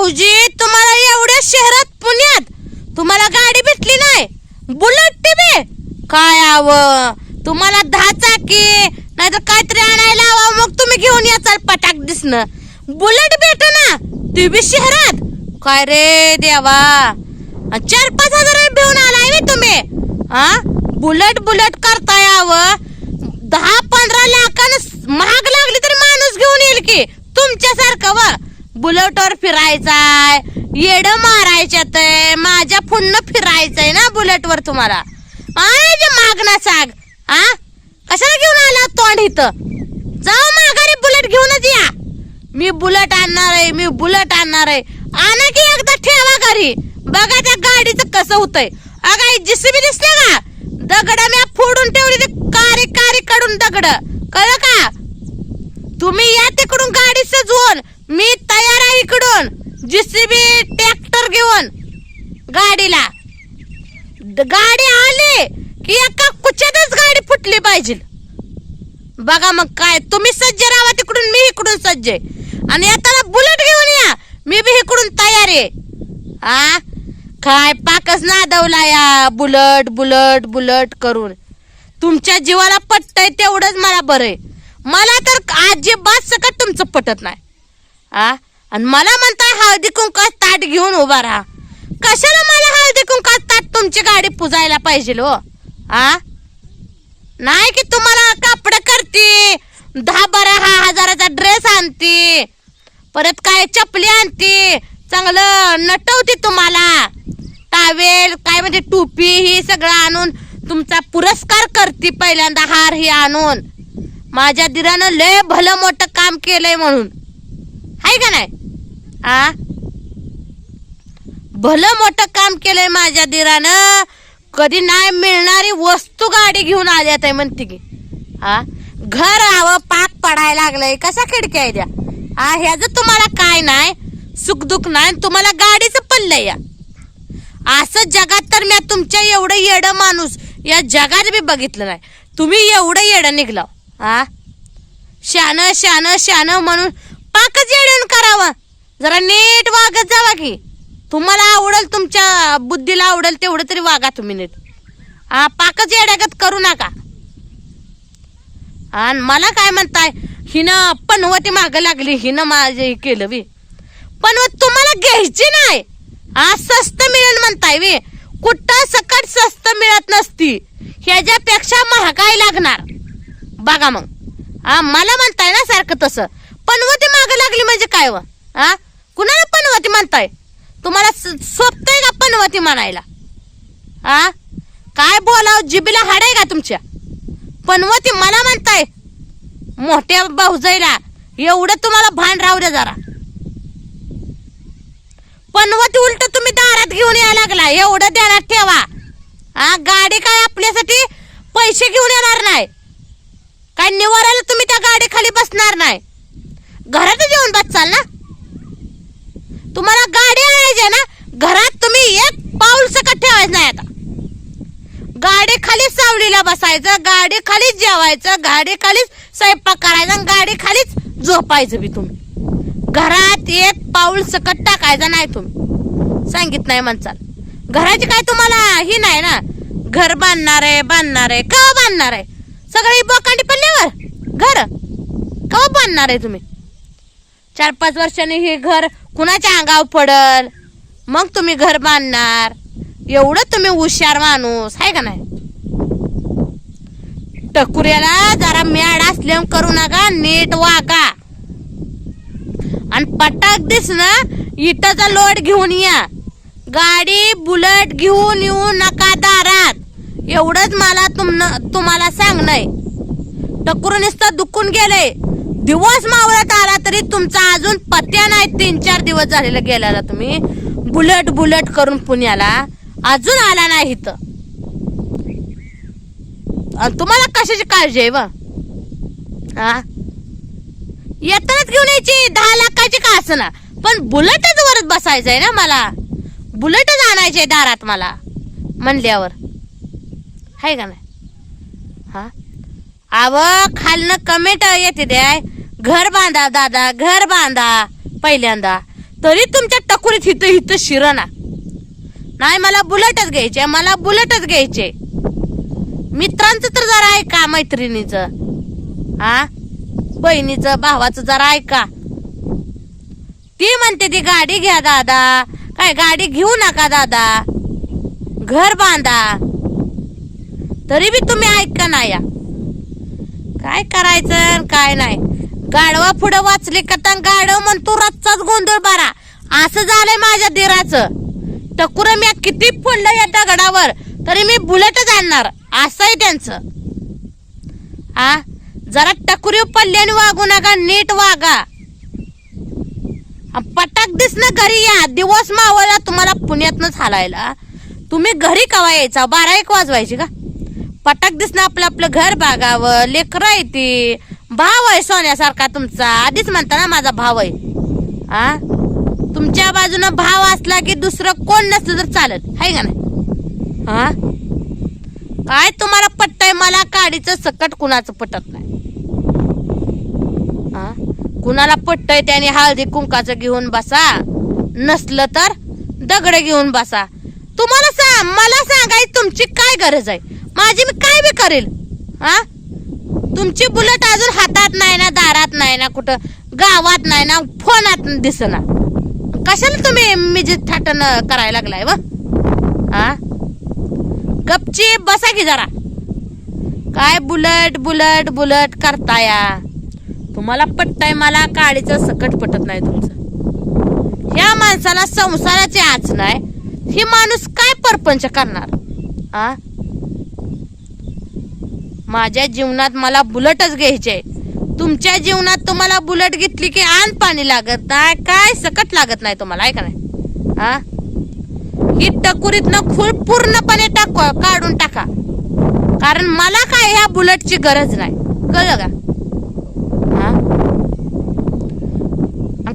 भाऊजी तुम्हाला एवढ्या शहरात पुण्यात तुम्हाला गाडी भेटली नाही. बुलेट टीव्ही काय आव? तुम्हाला दहा चाकी नाहीतर काहीतरी आणायला हवं मग तुम्ही घेऊन याचाल पटाक दिसणं. बुलेट भेट ना टीव्ही शहरात. काय रे देवा? चार पाच हजार घेऊन आलाय रे तुम्ही. हा बुलेट बुलेट करताय आव. दहा पंधरा लाखानं महाग लागली तरी माणूस घेऊन येईल की तुमच्यासारखं व. बुलेटवर फिरायचाय येड मारायच्यात माझ्या पुन्हा फिरायचंय ना बुलेटवर तुम्हाला. आहे जे मागना साग. हा कशाला घेऊन आला तोंड इथं? जाऊ माघारी बुलेट घेऊनच या. मी बुलेट आणणार आहे मी बुलेट आणणार आहे. आणा की एकदा ठेवा घरी. बघा त्या गाडीचं कसं होतंय. अगं जिसीबी दिसते का? दगड मी फोडून ठेवली ते कारी कारी कडून दगड. कळ का? तुम्ही या तिकडून गाडी सजवून. मी जीसीबी ट्रॅक्टर घेऊन गाडीला. द- गाडी आली की एका कुच्यातच गाडी फुटली पाहिजे. बघा मग काय तुम्ही सज्ज राहा तिकडून मी इकडून सज्ज आहे. आणि येताना बुलेट घेऊन या मी बी इकडून तयार आहे. आ? काय पाकच नादवला या बुलट बुलट बुलट करून. तुमच्या जीवाला पटतंय तेवढंच मला बरं आहे. मला तर अजिबात सकट तुमचं पटत नाही. आ? आणि मला म्हणताय हळदी कुंकात ताट घेऊन उभा राहा. कशाला मला हळदी कुंकात ताट तुमची गाडी पुजायला पाहिजे हो आ? नाही की तुम्हाला कापड करते दहा बारा हा हजाराचा ड्रेस आणते परत काय चपली आणते चांगलं नटवते तुम्हाला. टावेल काय म्हणजे टोपी ही सगळं आणून तुमचा पुरस्कार करते पहिल्यांदा हार ही आणून. माझ्या दिरानं लय भलं मोठं काम केलंय म्हणून. आहे का नाही? आ? भलं मोठं काम केलंय माझ्या दिरानं. कधी नाही मिळणारी वस्तू गाडी घेऊन आल्यात आहे म्हणते की. हा घर हवं पाक पडायला लागलंय. कसा खिडक्या आहे द्या हा ह्याच तुम्हाला काय नाही? सुखदुःख नाही तुम्हाला गाडीचं पडलंय या. असं जगात तर मी तुमच्या एवढं येडं माणूस या जगात बी बघितलं नाही. तुम्ही एवढं येडं निघलाव. हा शान शान शान म्हणून पाकच येडण करावं. जरा नीट वागत जावा की. तुम्हाला आवडेल तुमच्या बुद्धीला आवडेल तेवढं तरी वागा तुम्ही नीट. हा पाकच येड्यागत करू नका. आणि मला काय म्हणताय? हिनं पनवती माग लागली हिनं माझे हे केलं बी. पनवत तुम्हाला घ्यायची नाही. हा स्वस्त मिळेल म्हणताय वे कुठं सकट स्वस्त मिळत नसती. ह्याच्यापेक्षा महागाई लागणार. बघा मग. हा मला म्हणताय ना सारखं तसं. पनवती माग लागली म्हणजे काय व? हा कुणाला पनवती म्हणताय? तुम्हाला स- सोपतंय का पनवती म्हणायला? आ? काय बोलाव? जिबीला हाड आहे का तुमच्या? पनवती मला म्हणताय मोठ्या भाऊजाईला एवढं तुम्हाला भान राहू द्या जरा. पनवती उलट तुम्ही दारात घेऊन यायला लागला. एवढं ध्यानात ठेवा. हा गाडी काय आपल्यासाठी पैसे घेऊन येणार नाही? काय निवारायला तुम्ही त्या गाडी खाली बसणार नाही घरातच येऊन बसचाल ना तुम्हाला गाडी आणायची आहे ना घरात तुम्ही एक पाऊल सकट ठेवायचं नाही आता गाडी खालीच जेवायचं गाडी खालीच जेवायचं गाडी खालीच स्वयंपाक करायचा गाडी खालीच झोपायचं बी तुम्ही. घरात एक पाऊल सकट टाकायचं नाही तुम्ही. सांगित नाही म्हणचाल. घराची काय तुम्हाला ही नाही ना? घर बांधणार आहे बांधणार आहे. का बांधणार आहे? सगळी बोकांडी पडल्यावर? घर? का बांधणार आहे तुम्ही? चार पाच वर्षांनी हे घर कुणाच्या अंगावर पडल? मग तुम्ही घर बांधणार. एवढं तुम्ही हुशार माणूस आहे का नाही? टकुऱ्याला जरा मॅड असल्यावर करू नका नीट वागा. आणि पटाक दिस ना इटाचा लोड घेऊन या. गाडी बुलेट घेऊन येऊ नका दारात. एवढंच मला तुम तुम्हाला सांगणंय. टकुरू नुसतं दुखून गेले. दिवस मावळत आला तरी तुमचा अजून पत्या नाही. तीन चार दिवस झालेला गेलेला तुम्ही. बुलेट बुलेट करून पुण्याला. अजून आला नाही इथं. आणि तुम्हाला कशाची काळजी आहे बा हा? येतानाच घेऊन यायची दहा लाखाची का असना? पण बुलेटच वरच बसायचंय ना मला. बुलेटच आणायचे दारात मला म्हणल्यावर. आहे का नाही? हा? आव खालनं कमेंट येते द्याय. घर बांधा दादा घर बांधा पहिल्यांदा. तरी तुमच्या टकुरीत हिथं हिथं शिरणा. नाही मला बुलेटच घ्यायचे मला बुलेटच घ्यायचे मित्रांचं तर जरा ऐका मैत्रिणीचं. हा? बहिणीचं भावाचं जरा ऐका. ती म्हणते ती गाडी घ्या दादा. काय गाडी घेऊ नका दादा. घर बांधा. तरी बी तुम्ही ऐका ना या. काय करायचं आणि काय नाही. गाडवा पुढं वाचले का तर गाडव म्हणतो रच्चाच गोंधळ बारा असं झालंय माझ्या दिराचं. टकुर मी किती फोडलं या दगडावर. तरी मी बुलेटच आणणार. असं आहे त्यांचं. आ जरा टकुरी पल्ल्याने वागू नका नीट वागा. पटाक दिसणं घरी या. दिवस मावळला तुम्हाला पुण्यातनच हालायला तुम्ही घरी कवा यायचा? बारा एक वाजवायची का? पटाक दिसणं आपलं आपलं घर बागावं लेकरं येते भाव आहे सोन्यासारखा तुमचा. आधीच म्हणता ना माझा भाव आहे. हा? तुमच्या बाजूनं भाव असला की दुसरं कोण नसलं तर चालत. आहे का नाही? हा? काय तुम्हाला पटतय मला काडीचं सकट कुणाचं पटत नाही. हा कुणाला पटतय त्याने हळदी कुंकाचं घेऊन बसा. नसलं तर दगड घेऊन बसा. तुम्हाला सांग मला सांगाय तुमची काय गरज आहे? माझी मी काय बी करेल? हा तुमची बुलेट अजून हातात नाही ना दारात नाही ना कुठं गावात नाही ना फोनात दिसना. कशाला तुम्ही मी जे थाटन करायला लागलाय व? हा गपची बसा की जरा. काय बुलट बुलट बुलट करताया? तुम्हाला पटताय मला काळीचं सकट पटत नाही तुमचं. ह्या माणसाला संसाराची आच नाही. ही माणूस काय परपंच करणार? आ? माझ्या जीवनात मला बुलटच घ्यायचे तुमच्या जीवनात तुम्हाला बुलट घेतली की आण पाणी लागत नाही. काय सकट लागत नाही तुम्हाला ऐका नाही? हा ही टकुरीतनं खूळ पूर्णपणे टाक काढून टाका. कारण मला काय ह्या बुलेटची गरज नाही. कळलं का? हा?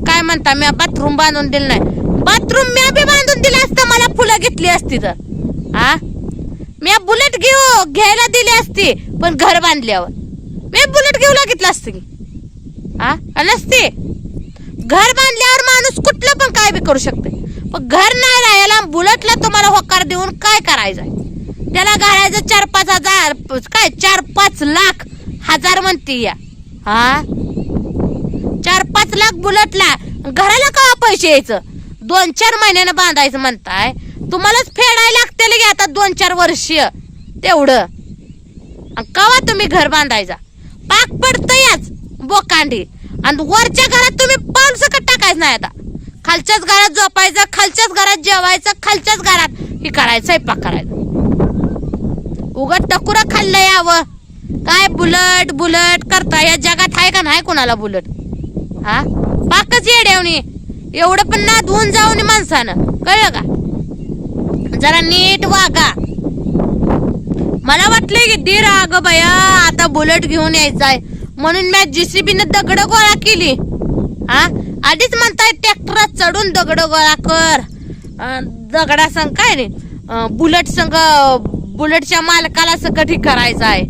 काय म्हणता मी बाथरूम बांधून दिलं नाही. बाथरूम मी बी बांधून दिलं असतं मला फुलं घेतली असती तर. हा? मी बुलेट घेऊ घ्यायला दिली असती पण घर बांधल्यावर. मी बुलेट घेऊ घेतलं असतं की? हा? नसते. घर बांधल्यावर माणूस कुठलं पण काय बी करू शकते. पण घर नाही राहायला बुलटला तुम्हाला होकार देऊन काय करायचंय? त्याला घालायचं चार पाच हजार काय चार पाच लाख हजार म्हणते या. हा? चार पाच लाख बुलटला. घराला का पैसे यायचं? दोन चार महिन्यानं बांधायचं म्हणताय. तुम्हालाच फेडायला लागते की आता दोन चार वर्ष तेवढं. कवा तुम्ही घर बांधायचा? पाक पडतंयच बोकांडी. आणि वरच्या घरात तुम्ही पाऊल सकट टाकायचं नाही आता. खालच्याच घरात झोपायचं खालच्याच घरात जेवायचं खालच्याच घरात हे करायचं स्वयंपाक करायचं. उगत टकुरा खाल्लं यावं. काय बुलट बुलट करता? या जगात आहे का नाही कोणाला बुलट? हा? पाकच येड्यावनी एवढं पण ना धुवून जाऊन माणसानं. कळलं का? जरा नीट वागा. मला वाटलं की दीर अगं बया आता बुलेट घेऊन यायचाय. म्हणून मी जीसीबीनं दगड गोळा केली. हा? आधीच म्हणताय ट्रॅक्टरात चढून दगड गोळा कर. दगडा संग काय रे? बुलेट संग बुलेटच्या मालकाला सकट ही करायचं आहे.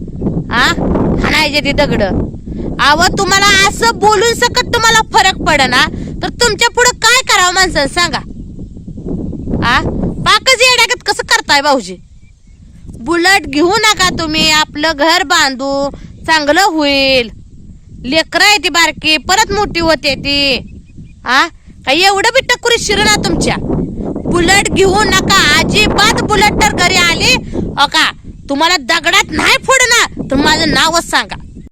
हा? हाणायचे ते दगड. आव तुम्हाला असं बोलून सकट तुम्हाला फरक पडना. तर तुमच्यापुढे काय करावं माणसानं सांगा? आ? पाकच येड्यागत कसं करताय भाऊजी? बुलेट घेऊ नका तुम्ही आपलं घर बांधू चांगलं होईल. लेकरं आहे ती बारकी परत मोठी होते ती. आ? काही एवढं बी टकुरी शिरना तुमच्या? बुलेट घेऊ नका अजिबात बुलेट तर घरी आली. अ का तुम्हाला दगडात नाही फोडणार तर माझं नावच सांगा.